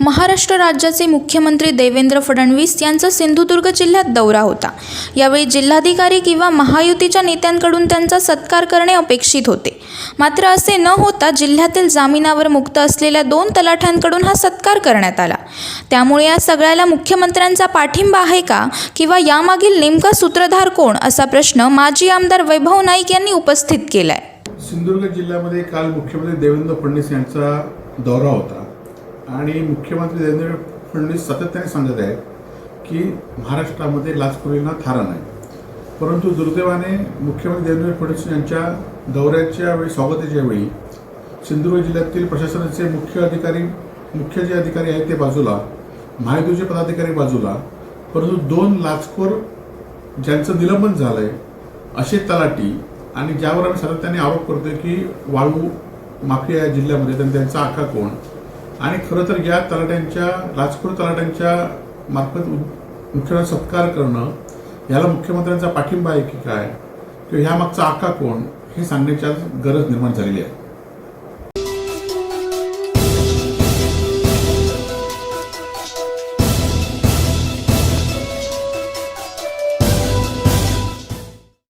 महाराष्ट्र राज्याचे मुख्यमंत्री देवेंद्र फडणवीस यांचा सिंधुदुर्ग जिल्ह्यात दौरा होता. यावेळी जिल्हाधिकारी किंवा महायुतीच्या नेत्यांकडून त्यांचा सत्कार करणे अपेक्षित होते. मात्र असे न होता जिल्ह्यातील जामिनावर मुक्त असलेल्या दोन तलाठ्यांकडून हा सत्कार करण्यात आला. त्यामुळे या सगळ्याला मुख्यमंत्र्यांचा पाठिंबा आहे का? किंवा यामागील नेमका सूत्रधार कोण? असा प्रश्न माजी आमदार वैभव नाईक यांनी उपस्थित केलाय. सिंधुदुर्ग जिल्ह्यामध्ये काल मुख्यमंत्री देवेंद्र फडणवीस यांचा दौरा होता. आणि मुख्यमंत्री देवेंद्र फडणवीस सातत्याने सांगत आहेत की महाराष्ट्रामध्ये लाचखोरींना थारा नाही. परंतु दुर्दैवाने मुख्यमंत्री देवेंद्र फडणवीस यांच्या दौऱ्याच्या वेळी स्वागताच्या वेळी सिंधुदुर्ग जिल्ह्यातील प्रशासनाचे मुख्य अधिकारी मुख्य जे अधिकारी आहेत ते बाजूला महायुतीचे पदाधिकारी बाजूला परंतु दोन लाचखोर ज्यांचं निलंबन झालं आहे असे तलाटी आणि ज्यावर आम्ही सातत्याने आरोप करतोय की वाळू माफिया या जिल्ह्यामध्ये त्यांचा आखा कोण? आणि खरं तर या तलाट्यांच्या लाचखोर तलाट्यांच्या मार्फत मुख्यमंत्री सत्कार करणं याला मुख्यमंत्र्यांचा पाठिंबा आहे की काय? किंवा ह्या मागचा आका कोण? हे सांगण्याची आज गरज निर्माण झालेली आहे.